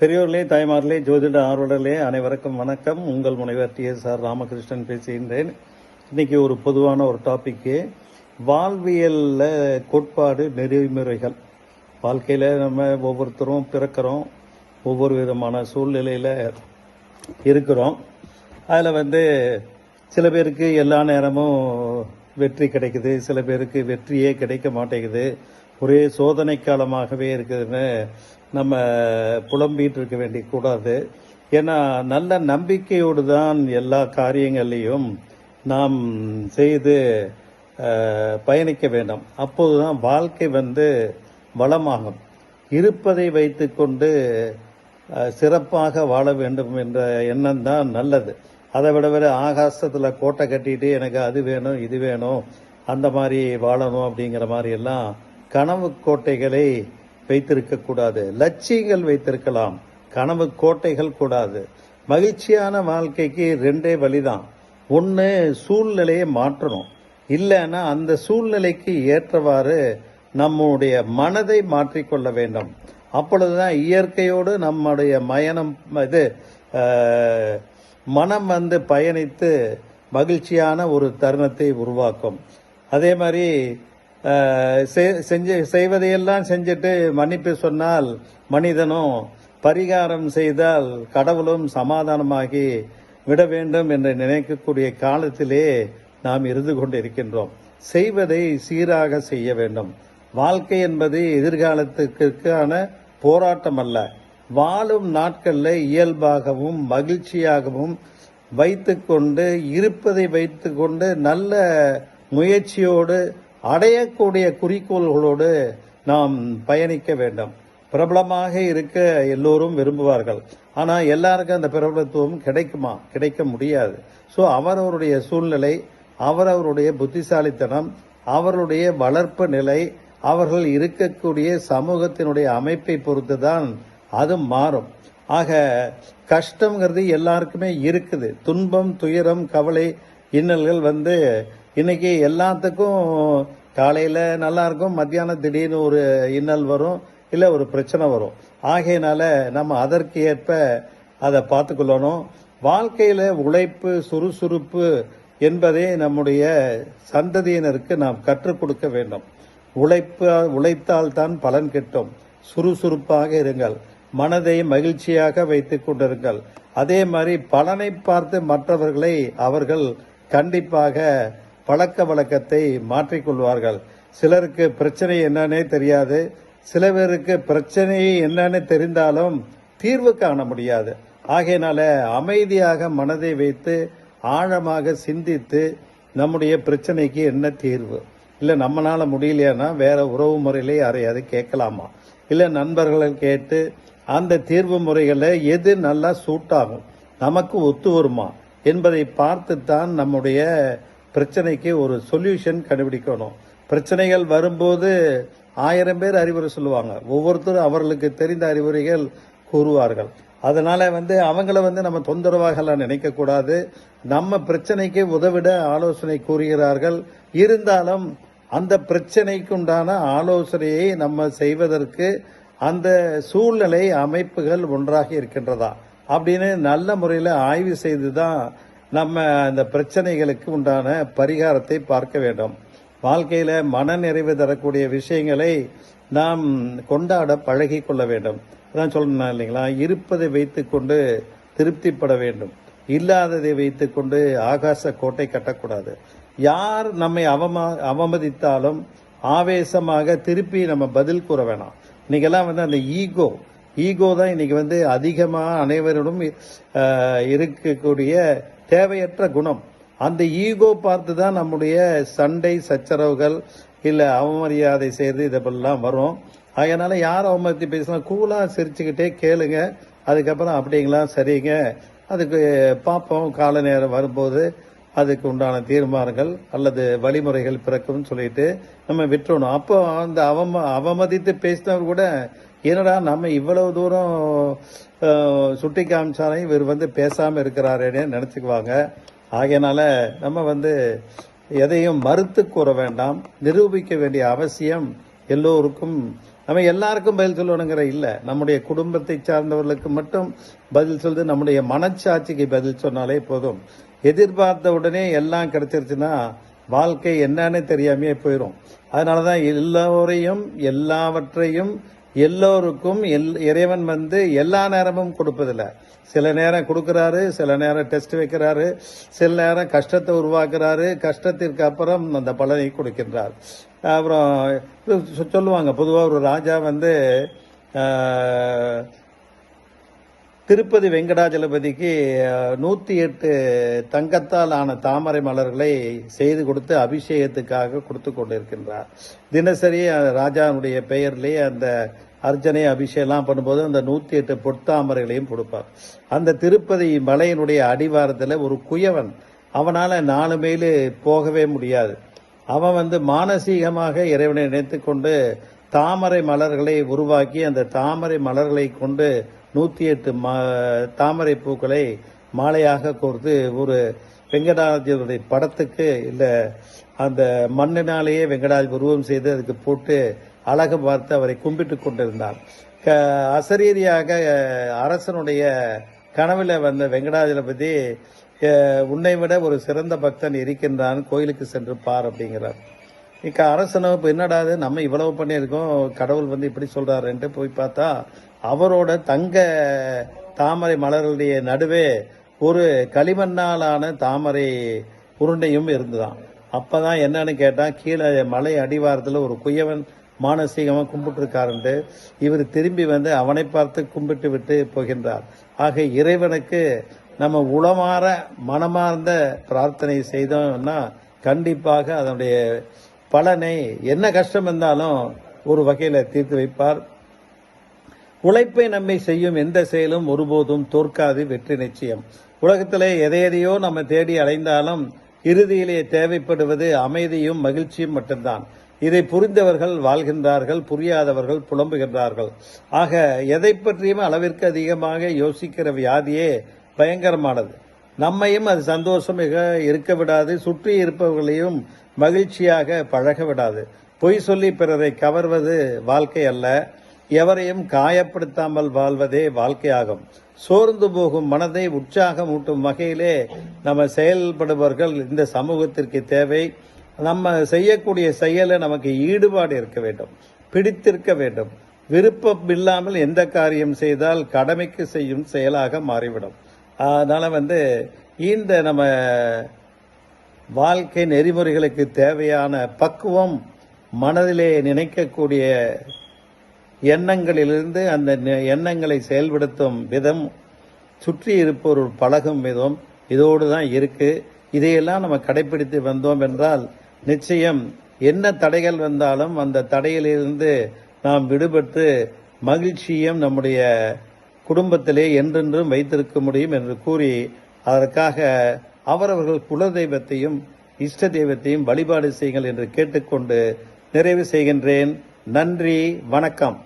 பெரியோர்களே தாய்மார்களே ஜோதிட ஆர்வலர்களே அனைவருக்கும் வணக்கம். உங்கள் முனைவர் டி எஸ் ஆர் ராமகிருஷ்ணன் பேசுகின்றேன் இன்னைக்கு ஒரு பொதுவான ஒரு டாபிக்கு வாழ்வியலில் கோட்பாடு நெறிமுறைகள். வாழ்க்கையில் நம்ம ஒவ்வொருத்தரும் பிறக்கிறோம் ஒவ்வொரு விதமான சூழ்நிலையில் இருக்கிறோம். அதில் வந்து சில பேருக்கு எல்லா நேரமும் வெற்றி கிடைக்குது சில பேருக்கு வெற்றியே கிடைக்க மாட்டேங்குது. ஒரே சோதனை காலமாகவே இருக்குதுன்னு நம்ம புலம்பிட்டு இருக்க வேண்டிய கூடாது ஏன்னா நல்ல நம்பிக்கையோடு தான் எல்லா காரியங்களையும் நாம் செய்து பயணிக்க வேண்டும். அப்போதுதான் வாழ்க்கை வந்து வளமாகும். இருப்பதை வைத்துக்கொண்டு சிறப்பாக வாழ வேண்டும் என்ற எண்ணம் தான் நல்லது. அதை விட விட ஆகாசத்தில் கோட்டை கட்டிட்டு எனக்கு அது வேணும் இது வேணும் அந்த மாதிரி வாழணும் அப்படிங்கிற மாதிரி எல்லாம் கனவு கோட்டைகளை வைத்திருக்க கூடாது லட்சியங்கள் வைத்திருக்கலாம். கனவு கோட்டைகள் கூடாது. மகிழ்ச்சியான வாழ்க்கைக்கு ரெண்டே வழிதான். ஒன்று சூழ்நிலையை மாற்றணும். இல்லைன்னா அந்த சூழ்நிலைக்கு ஏற்றவாறு நம்முடைய மனதை மாற்றிக்கொள்ள வேண்டும். அப்பொழுதுதான் இயற்கையோடு நம்முடைய மயனம் இது மனம் வந்து பயணித்து மகிழ்ச்சியான ஒரு தருணத்தை உருவாக்கும். அதே மாதிரி செஞ்சு செய்வதையெல்லாம் செஞ்சுட்டு மன்னிப்பு சொன்னால் மனிதனும் பரிகாரம் செய்தால் கடவுளும் சமாதானமாகி விட வேண்டும் என்று நினைக்கக்கூடிய காலத்திலே நாம் இருந்து கொண்டிருக்கின்றோம். செய்வதை சீராக செய்ய வேண்டும். வாழ்க்கை என்பது எதிர்காலத்துக்கான போராட்டம் அல்ல வாழும் நாட்களில் இயல்பாகவும் மகிழ்ச்சியாகவும் வைத்துக்கொண்டு இருப்பதை வைத்துக்கொண்டு நல்ல முயற்சியோடு அடையக்கூடிய குறிக்கோள்களோடு நாம் பயணிக்க வேண்டும். பிரபலமாக இருக்க எல்லோரும் விரும்புவார்கள். ஆனால் எல்லாருக்கும் அந்த பிரபலத்துவம் கிடைக்குமா? கிடைக்க முடியாது. ஸோ அவரவருடைய சூழ்நிலை அவரவருடைய புத்திசாலித்தனம் அவர்களுடைய வளர்ப்பு நிலை அவர்கள் இருக்கக்கூடிய சமூகத்தினுடைய அமைப்பை பொறுத்து தான் அது மாறும். ஆக கஷ்டங்கிறது எல்லாருக்குமே இருக்குது. துன்பம் துயரம் கவலை இன்னல்கள் வந்து இன்னைக்கு எல்லாத்துக்கும் காலையில் நல்லா இருக்கும் மத்தியானம் திடீர்னு ஒரு இன்னல் வரும் இல்லை ஒரு பிரச்சனை வரும். ஆகையினால நம்ம அதற்கு ஏற்ப அதை பார்த்துக்கொள்ளணும். வாழ்க்கையில் உழைப்பு சுறுசுறுப்பு என்பதை நம்முடைய சந்ததியினருக்கு நாம் கற்றுக் கொடுக்க வேண்டும். உழைப்பு உழைத்தால் தான் பலன் கிட்டும். சுறுசுறுப்பாக இருங்கள். மனதை மகிழ்ச்சியாக வைத்துக் கொண்டிருங்கள். அதே மாதிரி பலனை பார்த்து மற்றவர்களை அவர்கள் கண்டிப்பாக பழக்க வழக்கத்தை மாற்றிக்கொள்வார்கள் சிலருக்கு பிரச்சனை என்னன்னே தெரியாது. சில பேருக்கு பிரச்சனை என்னன்னு தெரிந்தாலும் தீர்வு காண முடியாது. ஆகையினால அமைதியாக மனதை வைத்து ஆழமாக சிந்தித்து நம்முடைய பிரச்சனைக்கு என்ன தீர்வு? இல்லை நம்மளால முடியலையானா வேற உறவு முறையிலே யாரையாவது கேட்கலாமா? இல்லை நண்பர்களை கேட்டு அந்த தீர்வு முறைகளை எது நல்லா சூட்டாகும் நமக்கு ஒத்து வருமா? என்பதை பார்த்து தான் நம்முடைய பிரச்சனைக்கு ஒரு சொல்யூஷன் கண்டுபிடிக்கணும். பிரச்சனைகள் வரும்போது ஆயிரம் பேர் அறிவுரை சொல்லுவாங்க. ஒவ்வொருத்தரும் அவர்களுக்கு தெரிந்த அறிவுரைகள் கூறுவார்கள். அதனால் வந்து அவங்கள வந்து நம்ம தொந்தரவாகலாம் நினைக்கக்கூடாது. நம்ம பிரச்சனைக்கு உதவிட ஆலோசனை கூறுகிறார்கள். இருந்தாலும் அந்த பிரச்சனைக்கு உண்டான ஆலோசனையை நம்ம செய்வதற்கு அந்த சூழ்நிலை அமைப்புகள் ஒன்றாக இருக்கின்றதா? அப்படின்னு நல்ல முறையில் ஆய்வு செய்து தான் நம்ம அந்த பிரச்சனைகளுக்கு உண்டான பரிகாரத்தை பார்க்க வேண்டும். வாழ்க்கையில மன நிறைவு தரக்கூடிய விஷயங்களை நாம் கொண்டாட பழகி கொள்ள வேண்டும். அதான் சொல்லணும் இல்லைங்களா? இருப்பதை வைத்துக்கொண்டு திருப்திப்பட வேண்டும். இல்லாததை வைத்துக்கொண்டு ஆகாச கோட்டை கட்டக்கூடாது. யார் நம்மை அவமா அவமதித்தாலும் ஆவேசமாக திருப்பி நம்ம பதில் கூற வேணாம். இன்னைக்கெல்லாம் வந்து அந்த ஈகோ ஈகோ தான் இன்னைக்கு வந்து அதிகமாக அனைவரிடம் இருக்கக்கூடிய தேவையற்ற குணம். அந்த ஈகோ பார்த்து தான் நம்முடைய சண்டை சச்சரவுகள் இல்லை அவமரியாதை செய்து இதெல்லாம் வரும். அதனால் யார் அவமதித்து பேசினா கூலாக சிரிச்சுக்கிட்டே கேளுங்க. அதுக்கப்புறம் அப்படிங்களா சரிங்க. அதுக்கு பார்ப்போம் கால நேரம் வரும்போது அதுக்கு உண்டான தீர்மானங்கள் அல்லது வழிமுறைகள் பிறக்கும்னு சொல்லிட்டு நம்ம விட்டுறணும். அப்போ அந்த அவம அவமதித்து பேசினவர் கூட என்னடா நம்ம இவ்வளவு தூரம் சுட்டி காமிச்சாலும் இவர் வந்து பேசாமல் இருக்கிறாரேன்னு நினச்சிக்குவாங்க. ஆகையினால நம்ம வந்து எதையும் மறுத்து கூற வேண்டாம். நிரூபிக்க வேண்டிய அவசியம் எல்லோருக்கும் நம்ம எல்லாருக்கும் பதில் சொல்லணுங்கிற இல்லை. நம்முடைய குடும்பத்தை சார்ந்தவர்களுக்கு மட்டும் பதில் சொல்லுது நம்முடைய மனச்சாட்சிக்கு பதில் சொன்னாலே போதும். எதிர்பார்த்த உடனே எல்லாம் கிடைச்சிருச்சுன்னா வாழ்க்கை என்னன்னு தெரியாமையே போயிடும் அதனால தான் எல்லோரையும் எல்லாவற்றையும் எல்லோருக்கும் எல் இறைவன் வந்து எல்லா நேரமும் கொடுப்பதில்ல. சில நேரம் கொடுக்குறாரு சில நேரம் டெஸ்ட் வைக்கிறாரு சில நேரம் கஷ்டத்தை உருவாக்குறாரு கஷ்டத்திற்கு அப்புறம் அந்த பலனை கொடுக்கின்றார். அப்புறம் சொல்லுவாங்க பொதுவாக ஒரு ராஜா வந்து திருப்பதி வெங்கடாஜலபதிக்கு நூற்றி எட்டு தங்கத்தால் ஆன தாமரை மலர்களை செய்து கொடுத்து அபிஷேகத்துக்காக கொடுத்து கொண்டிருக்கின்றார். தினசரி அஹ், ராஜாவுடைய பெயர்லேயே அந்த அர்ச்சனை அபிஷேகம்லாம் பண்ணும்போது அந்த நூற்றி எட்டு பொட்டாமரைகளையும் கொடுப்பார். அந்த திருப்பதி மலையினுடைய அடிவாரத்தில் ஒரு குயவன் அவனால் நாலு மைல் போகவே முடியாது. அவன் வந்து மானசீகமாக இறைவனை நினைத்து கொண்டு தாமரை மலர்களை உருவாக்கி அந்த தாமரை மலர்களை கொண்டு நூற்றி எட்டு மா தாமரை பூக்களை மாலையாக கோர்த்து ஒரு வெங்கடாஜருடைய படத்துக்கு இல்லை அந்த மண்ணினாலேயே வெங்கடாஜ் உருவம் செய்து அதுக்கு போட்டு அழகு பார்த்து அவரை கும்பிட்டு கொண்டிருந்தார். க அசரீரியாக அரசனுடைய கனவில் வந்த வெங்கடாஜலபதி உன்னை விட ஒரு சிறந்த பக்தன் இருக்கின்றான் கோயிலுக்கு சென்று பார் அப்படிங்கிறார். இக்க அரசனை இப்போ என்னடா இது, நம்ம இவ்வளவு பண்ணியிருக்கோம் கடவுள் வந்து இப்படி சொல்கிறாருன்ட்டு போய் பார்த்தா அவரோட தங்க தாமரை மலர்களுடைய நடுவே ஒரு களிமண்ணாலான தாமரை உருண்டையும் இருந்துதான். அப்பதான் என்னன்னு கேட்டா கீழே மலை அடிவாரத்தில் ஒரு குயவன் மானசீகமாக கும்பிட்டுருக்காருன்ட்டு இவர் திரும்பி வந்து அவனை பார்த்து கும்பிட்டு விட்டு போகின்றார். ஆக இறைவனுக்கு நம்ம உளமாற மனமார்ந்த பிரார்த்தனை செய்தோம்னா கண்டிப்பாக அதனுடைய பலனை என்ன கஷ்டம் இருந்தாலும் ஒரு வகையில் தீர்த்து வைப்பார். உழைப்பை நம்மை செய்யும் எந்த செயலும் ஒருபோதும் தோற்காது வெற்றி நிச்சயம். உலகத்திலே எதை எதையோ நம்ம தேடி அடைந்தாலும் இறுதியிலே தேவைப்படுவது அமைதியும் மகிழ்ச்சியும் மட்டும்தான். இதை புரிந்தவர்கள் வாழ்கின்றார்கள் புரியாதவர்கள் புலம்புகின்றார்கள். ஆக எதை பற்றியும் அளவிற்கு அதிகமாக யோசிக்கிற வியாதியே பயங்கரமானது. நம்மையும் அது சந்தோஷமாக இருக்க விடாது சுற்றி இருப்பவர்களையும் மகிழ்ச்சியாக பழக விடாது. பொய் சொல்லி பிறரை கவர்வது வாழ்க்கை அல்ல. எவரையும் காயப்படுத்தாமல் வாழ்வதே வாழ்க்கையாகும். சோர்ந்து போகும் மனதை உற்சாகமூட்டும் வகையிலே நம்ம செயல்படுபவர்கள் இந்த சமூகத்திற்கு தேவை. நம்ம செய்யக்கூடிய செயலை நமக்கு ஈடுபாடு இருக்க வேண்டும். பிடித்திருக்க வேண்டும். விருப்பம் இல்லாமல் எந்த காரியம் செய்தால் கடமைக்கு செய்யும் செயலாக மாறிவிடும். அதனால் வந்து இந்த நம்ம வாழ்க்கை நெறிமுறைகளுக்கு தேவையான பக்குவம் மனதிலே நினைக்கக்கூடிய எண்ணங்களிலிருந்து அந்த நெ- எண்ணங்களை செயல்படுத்தும் விதம் சுற்றி இருப்போர் பழகும் விதம் இதோடு தான் இருக்கு. இதையெல்லாம் நம்ம கடைபிடித்து வந்தோம் என்றால் நிச்சயம் என்ன தடைகள் வந்தாலும் அந்த தடையிலிருந்து நாம் விடுபட்டு மகிழ்ச்சியும் நம்முடைய குடும்பத்திலே என்றென்றும் வைத்திருக்க முடியும் என்று கூறி அதற்காக அவரவர்கள் குலதெய்வத்தையும் இஷ்ட தெய்வத்தையும் வழிபாடு செய்யுங்கள் என்று கேட்டுக்கொண்டு நிறைவு செய்கின்றேன். நன்றி வணக்கம்.